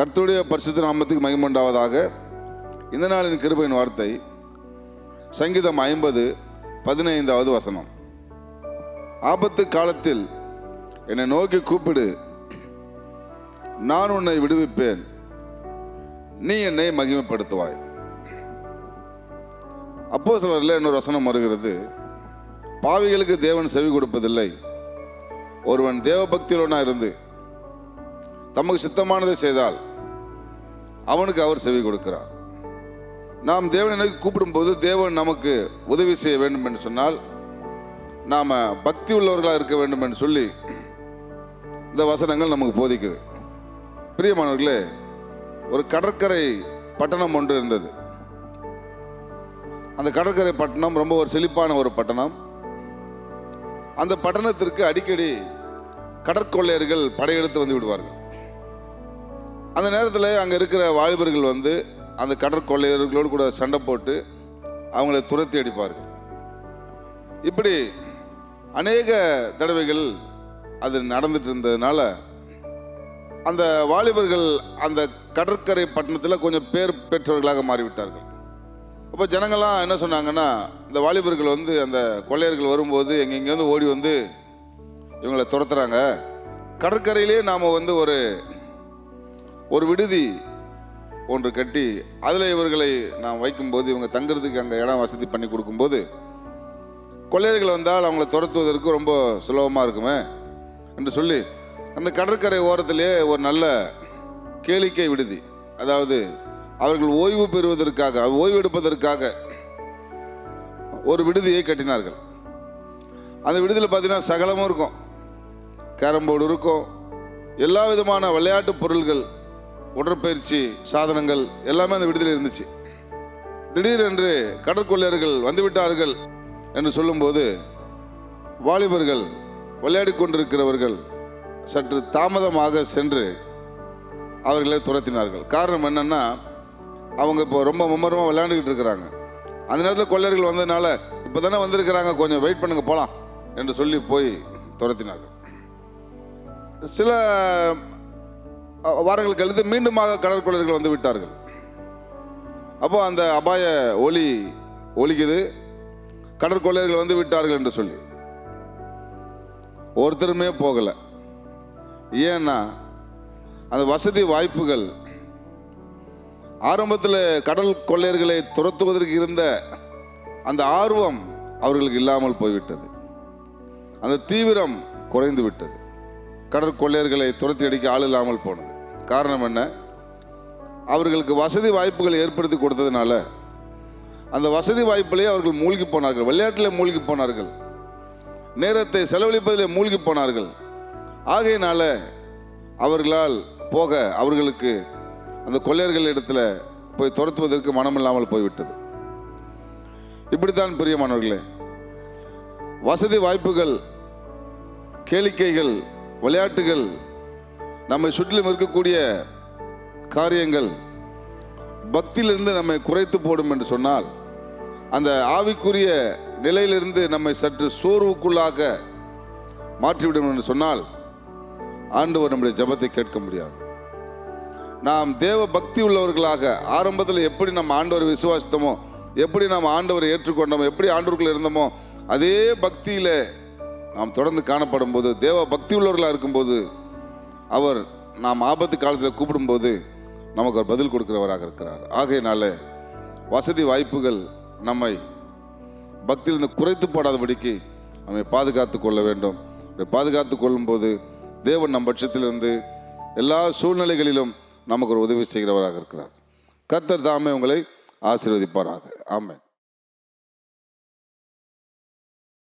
கர்த்தருடைய பரிசுத்த நாமத்துக்கு மகிமுண்டாவதாக இந்த நாளின் கிருபையின் வார்த்தை சங்கீதம் ஐம்பது பதினைந்தாவது வசனம். ஆபத்து காலத்தில் என்னை நோக்கி கூப்பிடு. நான் உன்னை விடுவிப்பேன். நீ என்னை மகிமைப்படுத்துவாய். அப்போ சிலரில் இன்னொரு வசனம் வருகிறது. பாவிகளுக்கு தேவன் செவி கொடுப்பதில்லை. ஒருவன் தேவபக்தியுடனா இருந்து தமக்கு சித்தமானதை செய்தால் அவனுக்கு அவர் செவி கொடுக்கிறார். நாம் தேவனை நோக்கி கூப்பிடும்போது தேவன் நமக்கு உதவி செய்ய வேண்டும் என்று சொன்னால் நாம் பக்தி உள்ளவர்களாக இருக்க வேண்டும் என்று சொல்லி இந்த வசனங்கள் நமக்கு போதிக்குது. பிரியமானவர்களே ஒரு கடற்கரை பட்டணம் ஒன்று இருந்தது. அந்த கடற்கரை பட்டணம் ரொம்ப ஒரு செழிப்பான ஒரு பட்டணம். அந்த பட்டணத்திற்கு அடிக்கடி கடற்கொள்ளையர்கள் படையெடுத்து வந்து விடுவார்கள். அந்த நேரத்தில் அங்கே இருக்கிற வாலிபர்கள் வந்து அந்த கடற்கொள்ளையர்களோடு கூட சண்டை போட்டு அவங்கள துரத்தி அடிப்பார்கள். இப்படி அநேக தடவைகள் அது நடந்துட்டு இருந்ததுனால அந்த வாலிபர்கள் அந்த கடற்கரை பட்டணத்தில் கொஞ்சம் பேர் பெற்றவர்களாக மாறிவிட்டார்கள். அப்போ ஜனங்கள்லாம் என்ன சொன்னாங்கன்னா இந்த வாலிபர்கள் வந்து அந்த கொள்ளையர்கள் வரும்போது எங்கெங்கேருந்து ஓடி வந்து இவங்களை துரத்துறாங்க. கடற்கரையிலே நாம் வந்து ஒரு ஒரு விடுதி ஒன்று கட்டி அதில் இவர்களை நாம் வைக்கும்போது இவங்க தங்குறதுக்கு அங்கே இடம் வசதி பண்ணி கொடுக்கும்போது கொள்ளையர்கள் வந்தால் அவங்கள துரத்துவதற்கு ரொம்ப சுலபமாக இருக்குமே என்று சொல்லி அந்த கடற்கரை ஓரத்திலே ஒரு நல்ல கேளிக்கை விடுதி. அதாவது அவர்கள் ஓய்வு பெறுவதற்காக ஓய்வு எடுப்பதற்காக ஒரு விடுதியை கட்டினார்கள். அந்த விடுதியில் பார்த்தீங்கன்னா சகலமும் இருக்கும். கேரம் போர்டு இருக்கும். எல்லா விதமான விளையாட்டு பொருள்கள் உடற்பயிற்சி சாதனங்கள் எல்லாமே அந்த விடுதியில் இருந்துச்சு. திடீரென்று கடற்கொள்ளையர்கள் வந்துவிட்டார்கள் என்று சொல்லும்போது வாலிபர்கள் விளையாடி கொண்டிருக்கிறவர்கள் சற்று தாமதமாக சென்று அவர்களை துரத்தினார்கள். காரணம் என்னென்னா அவங்க இப்போ ரொம்ப மும்மரமாக விளையாண்டுக்கிட்டு இருக்கிறாங்க. அந்த நேரத்தில் கொள்ளையர்கள் வந்ததுனால இப்போ தானே வந்திருக்கிறாங்க கொஞ்சம் வெயிட் பண்ணுங்க போகலாம் என்று சொல்லி போய் துரத்தினார்கள். சில வாரங்கள் கழித்து மீண்டுமாக கடற்கொள்ளையர்கள் வந்து விட்டார்கள். அப்போ அந்த அபாய ஒளி ஒலிக்குது. கடற்கொள்ளையர்கள் வந்து விட்டார்கள் என்று சொல்லி. ஒருத்தருமே போகலை. ஏன்னா அந்த வசதி வாய்ப்புகள் ஆரம்பத்தில் கடல் கொள்ளையர்களை துரத்துவதற்கு இருந்த அந்த ஆர்வம் அவர்களுக்கு இல்லாமல் போய்விட்டது. அந்த தீவிரம் குறைந்து விட்டது. கடற்கொள்ளையர்களை துரத்தி அடிக்க ஆள் இல்லாமல் போனது. காரணம் என்ன? அவர்களுக்கு வசதி வாய்ப்புகள் ஏற்படுத்தி கொடுத்ததுனால அந்த வசதி வாய்ப்பிலே அவர்கள் மூழ்கி போனார்கள். விளையாட்டில் மூழ்கி போனார்கள். நேரத்தை செலவழிப்பதில் மூழ்கி போனார்கள். ஆகையினால அவர்களால் போக அவர்களுக்கு அந்த கொள்ளையர்கள் இடத்துல போய் துரத்துவதற்கு மனமில்லாமல் போய்விட்டது. இப்படித்தான் பிரியமானவர்களே வசதி வாய்ப்புகள் கேளிக்கைகள் விளையாட்டுகள் நம்மை சுற்றிலும் இருக்கக்கூடிய காரியங்கள் பக்தியிலிருந்து நம்மை குறைத்து போடும் என்று சொன்னால் அந்த ஆவிக்குரிய நிலையிலிருந்து நம்மை சற்று சோர்வுக்குள்ளாக மாற்றிவிடும் என்று சொன்னால் ஆண்டவர் நம்முடைய ஜெபத்தை கேட்க முடியாது. நாம் தேவ பக்தி உள்ளவர்களாக ஆரம்பத்தில் எப்படி நம்ம ஆண்டவரை விசுவாசித்தோமோ எப்படி நாம் ஆண்டவரை ஏற்றுக்கொண்டோமோ எப்படி ஆண்டவர்கள் இருந்தோமோ அதே பக்தியில் நாம் தொடர்ந்து காணப்படும் போது தேவ பக்தி உள்ளவர்களாக இருக்கும்போது அவர் நாம் ஆபத்து காலத்தில் கூப்பிடும்போது நமக்கு ஒரு பதில் கொடுக்கிறவராக இருக்கிறார். ஆகையினால வசதி வாய்ப்புகள் நம்மை பக்தியிலிருந்து குறைத்து போடாதபடிக்கு நம்மை பாதுகாத்து கொள்ள வேண்டும். பாதுகாத்து கொள்ளும்போது தேவன் நம் பட்சத்திலிருந்து எல்லா சூழ்நிலைகளிலும் நமக்கு ஒரு உதவி செய்கிறவராக இருக்கிறார். கர்த்தர் தாமே உங்களை ஆசீர்வதிப்பாராக. ஆமாம்